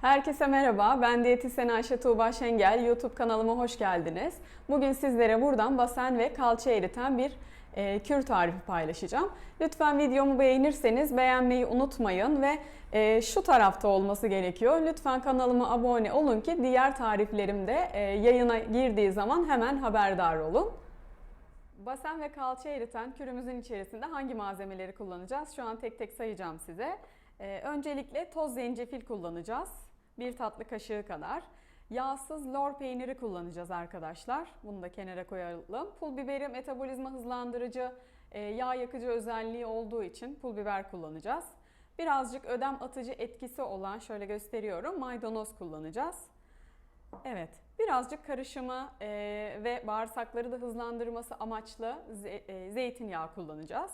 Herkese merhaba, ben diyetisyen Ayşe Tuğba Şengel. YouTube kanalıma hoş geldiniz. Bugün sizlere buradan basen ve kalça eriten bir e, kür tarifi paylaşacağım. Lütfen videomu beğenirseniz beğenmeyi unutmayın ve e, şu tarafta olması gerekiyor. Lütfen kanalıma abone olun ki diğer tariflerim de e, yayına girdiği zaman hemen haberdar olun. Basen ve kalça eriten kürümüzün içerisinde hangi malzemeleri kullanacağız? Şu an tek tek sayacağım size. Ee, öncelikle toz zencefil kullanacağız. Bir tatlı kaşığı kadar. Yağsız lor peyniri kullanacağız arkadaşlar. Bunu da kenara koyalım. Pul biberi metabolizma hızlandırıcı, e, yağ yakıcı özelliği olduğu için pul biber kullanacağız. Birazcık ödem atıcı etkisi olan şöyle gösteriyorum maydanoz kullanacağız. Evet, birazcık karışımı e, ve bağırsakları da hızlandırması amaçlı ze- e, zeytinyağı kullanacağız.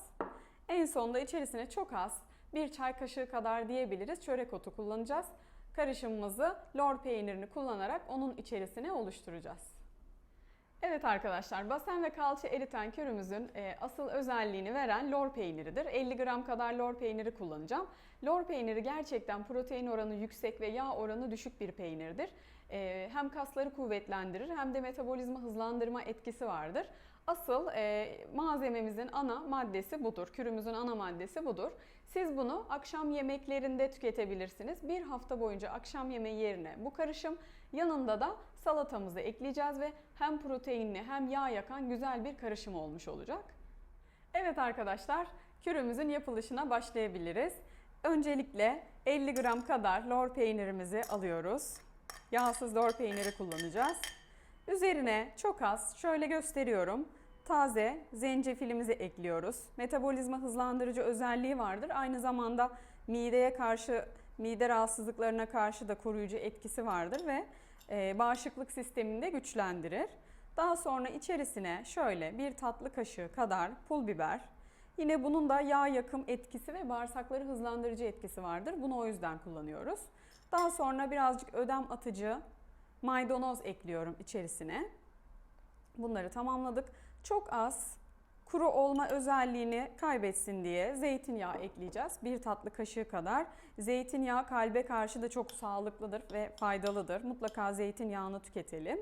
En sonunda içerisine çok az, bir çay kaşığı kadar diyebiliriz çörek otu kullanacağız. Karışımımızı lor peynirini kullanarak onun içerisine oluşturacağız. Evet arkadaşlar, basen ve kalça eriten kürümüzün e, asıl özelliğini veren lor peyniridir. 50 gram kadar lor peyniri kullanacağım. Lor peyniri gerçekten protein oranı yüksek ve yağ oranı düşük bir peynirdir. E, hem kasları kuvvetlendirir hem de metabolizma hızlandırma etkisi vardır. Asıl e, malzememizin ana maddesi budur. Kürümüzün ana maddesi budur. Siz bunu akşam yemeklerinde tüketebilirsiniz. Bir hafta boyunca akşam yemeği yerine bu karışım yanında da salatamızı ekleyeceğiz ve hem proteinli hem yağ yakan güzel bir karışım olmuş olacak. Evet arkadaşlar, kürümüzün yapılışına başlayabiliriz. Öncelikle 50 gram kadar lor peynirimizi alıyoruz. Yağsız lor peyniri kullanacağız. Üzerine çok az, şöyle gösteriyorum. Taze zencefilimizi ekliyoruz. Metabolizma hızlandırıcı özelliği vardır. Aynı zamanda mideye karşı, mide rahatsızlıklarına karşı da koruyucu etkisi vardır ve e, bağışıklık sistemini de güçlendirir. Daha sonra içerisine şöyle bir tatlı kaşığı kadar pul biber. Yine bunun da yağ yakım etkisi ve bağırsakları hızlandırıcı etkisi vardır. Bunu o yüzden kullanıyoruz. Daha sonra birazcık ödem atıcı maydanoz ekliyorum içerisine. Bunları tamamladık. Çok az kuru olma özelliğini kaybetsin diye zeytinyağı ekleyeceğiz. Bir tatlı kaşığı kadar. Zeytinyağı kalbe karşı da çok sağlıklıdır ve faydalıdır. Mutlaka zeytinyağını tüketelim.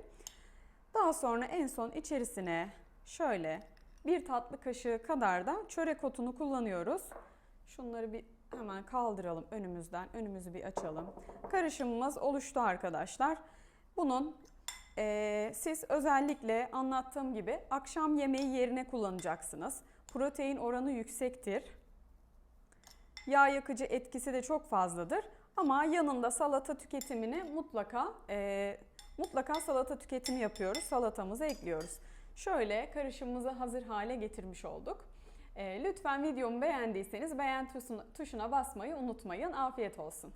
Daha sonra en son içerisine şöyle bir tatlı kaşığı kadar da çörek otunu kullanıyoruz. Şunları bir hemen kaldıralım önümüzden. Önümüzü bir açalım. Karışımımız oluştu arkadaşlar. Bunun e, siz özellikle anlattığım gibi akşam yemeği yerine kullanacaksınız. Protein oranı yüksektir. Yağ yakıcı etkisi de çok fazladır. Ama yanında salata tüketimini mutlaka e, mutlaka salata tüketimi yapıyoruz. Salatamızı ekliyoruz. Şöyle karışımımızı hazır hale getirmiş olduk. E, lütfen videomu beğendiyseniz beğen tuşuna basmayı unutmayın. Afiyet olsun.